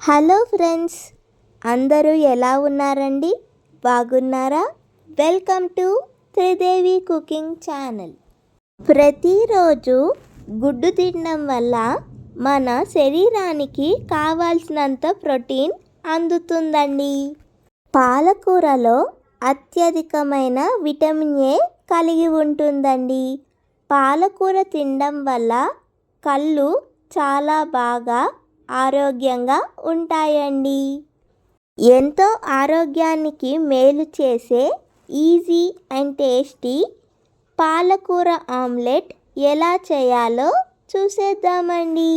Hello friends అందరూ ఎలా ఉన్నారండి? బాగున్నారా? Welcome to Tridevi cooking channel. ప్రతిరోజు గుడ్డు తినడం వల్ల మన శరీరానికి కావాల్సినంత ప్రోటీన్ అందుతుందండి. పాలకూరలో అత్యధికమైన విటమిన్ ఏ కలిగి ఉంటుందండి. పాలకూర తినడం వల్ల కళ్ళు చాలా బాగా ఆరోగ్యంగా ఉంటాయండి. ఎంతో ఆరోగ్యానికి మేలు చేసే ఈజీ అండ్ టేస్టీ పాలకూర ఆమ్లెట్ ఎలా చేయాలో చూసేద్దామండి.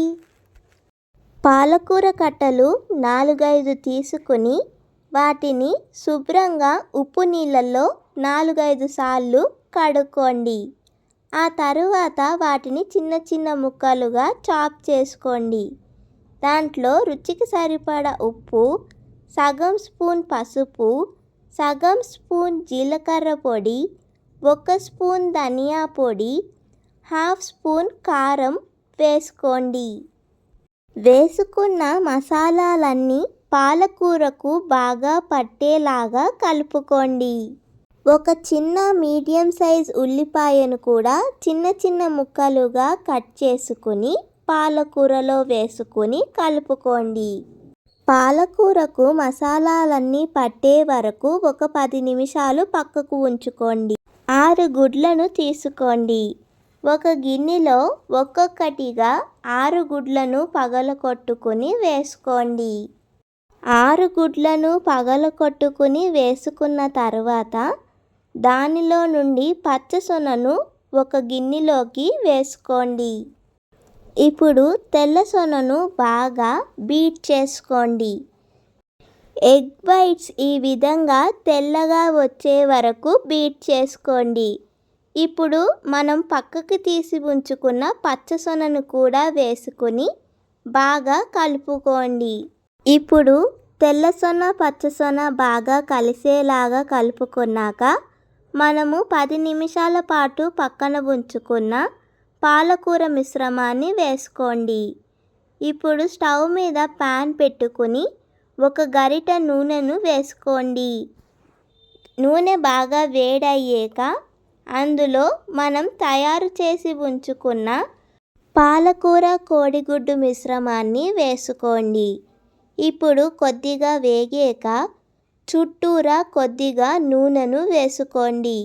పాలకూర కట్టలు నాలుగైదు తీసుకుని వాటిని శుభ్రంగా ఉప్పు నీళ్ళల్లో నాలుగైదు సార్లు కడుక్కోండి. ఆ తరువాత వాటిని చిన్న చిన్న ముక్కలుగా చాప్ చేసుకోండి. దాంట్లో రుచికి సరిపడా ఉప్పు సగం స్పూన్ పసుపు సగం స్పూన్ జీలకర్ర పొడి ఒక స్పూన్ ధనియా పొడి హాఫ్ స్పూన్ కారం వేసుకోండి. వేసుకున్న మసాలాలన్నీ పాలకూరకు బాగా పట్టేలాగా కలుపుకోండి. ఒక చిన్న మీడియం సైజ్ ఉల్లిపాయను కూడా చిన్న చిన్న ముక్కలుగా కట్ చేసుకుని పాలకూరలో వేసుకుని కలుపుకోండి. పాలకూరకు మసాలాలన్నీ పట్టే వరకు ఒక పది నిమిషాలు పక్కకు ఉంచుకోండి. ఆరు గుడ్లను తీసుకోండి. ఒక గిన్నెలో ఒక్కొక్కటిగా ఆరు గుడ్లను పగలకొట్టుకుని వేసుకోండి. ఆరు గుడ్లను పగలకొట్టుకుని వేసుకున్న తర్వాత దానిలో నుండి పచ్చసొనను ఒక గిన్నెలోకి వేసుకోండి. ఇప్పుడు తెల్ల సొనను బాగా బీట్ చేసుకోండి. ఎగ్ వైట్స్ ఈ విధంగా తెల్లగా వచ్చే వరకు బీట్ చేసుకోండి. ఇప్పుడు మనం పక్కకి తీసి ఉంచుకున్న పచ్చసొనను కూడా వేసుకొని బాగా కలుపుకోండి. ఇప్పుడు తెల్ల సొన పచ్చసొన బాగా కలిసేలాగా కలుపుకున్నాక మనము పది నిమిషాల పాటు పక్కన ఉంచుకున్న పాలకూర మిశ్రమాన్ని వేసుకోండి. ఇప్పుడు స్టవ్ మీద ప్యాన్ పెట్టుకుని ఒక గరిట నూనెను వేసుకోండి. నూనె బాగా వేడయ్యాక అందులో మనం తయారు చేసి ఉంచుకున్న పాలకూర కోడిగుడ్డు మిశ్రమాన్ని వేసుకోండి. ఇప్పుడు కొద్దిగా వేగాక చుట్టూరా కొద్దిగా నూనెను వేసుకోండి.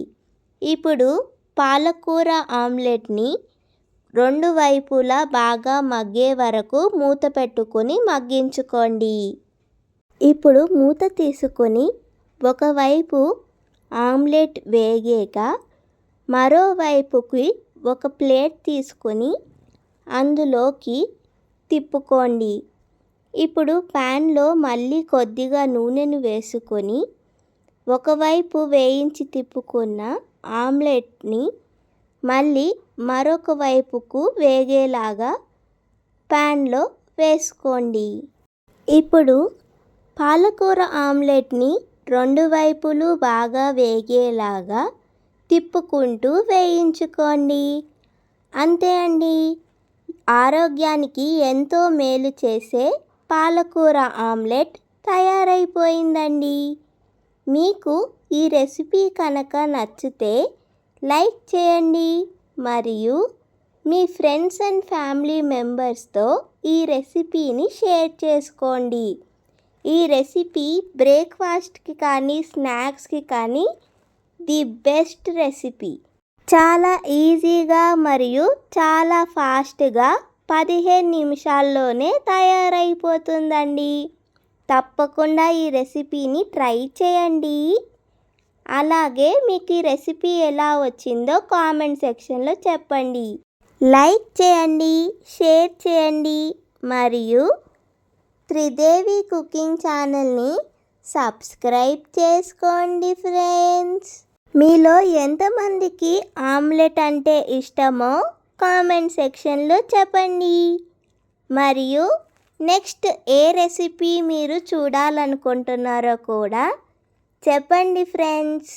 ఇప్పుడు పాలకూర ఆమ్లెట్ని రెండు వైపులా బాగా మగ్గే వరకు మూత పెట్టుకొని మగ్గించుకోండి. ఇప్పుడు మూత తీసుకొని ఒకవైపు ఆమ్లెట్ వేగాక మరోవైపుకి ఒక ప్లేట్ తీసుకొని అందులోకి తిప్పుకోండి. ఇప్పుడు ప్యాన్లో మళ్ళీ కొద్దిగా నూనెను వేసుకొని ఒకవైపు వేయించి తిప్పుకున్న ఆమ్లెట్ని మళ్ళీ మరొక వైపుకు వేగేలాగా ప్యాన్లో వేసుకోండి. ఇప్పుడు పాలకూర ఆమ్లెట్ని రెండు వైపులు బాగా వేగేలాగా తిప్పుకుంటూ వేయించుకోండి. అంతే అండి. ఆరోగ్యానికి ఎంతో మేలు చేసే పాలకూర ఆమ్లెట్ తయారైపోయిందండి. మీకు ఈ రెసిపీ కనుక నచ్చితే లైక్ చేయండి. మరియు మీ ఫ్రెండ్స్ అండ్ ఫ్యామిలీ మెంబర్స్తో ఈ రెసిపీని షేర్ చేసుకోండి. ఈ రెసిపీ బ్రేక్ఫాస్ట్కి కానీ స్నాక్స్కి కానీ ది బెస్ట్ రెసిపీ. చాలా ఈజీగా మరియు చాలా ఫాస్ట్గా పదిహేను నిమిషాల్లోనే తయారైపోతుందండి. తప్పకుండా ఈ రెసిపీని ట్రై చేయండి. అలాగే మీకు ఈ రెసిపీ ఎలా వచ్చిందో కామెంట్ సెక్షన్లో చెప్పండి. లైక్ చేయండి షేర్ చేయండి మరియు త్రిదేవి కుకింగ్ ఛానల్ని సబ్స్క్రైబ్ చేసుకోండి ఫ్రెండ్స్. మీలో ఎంతమందికి ఆమ్లెట్ అంటే ఇష్టమో కామెంట్ సెక్షన్లో చెప్పండి. మరియు నెక్స్ట్ ఏ రెసిపీ మీరు చూడాలనుకుంటున్నారో కూడా చెప్పండి ఫ్రెండ్స్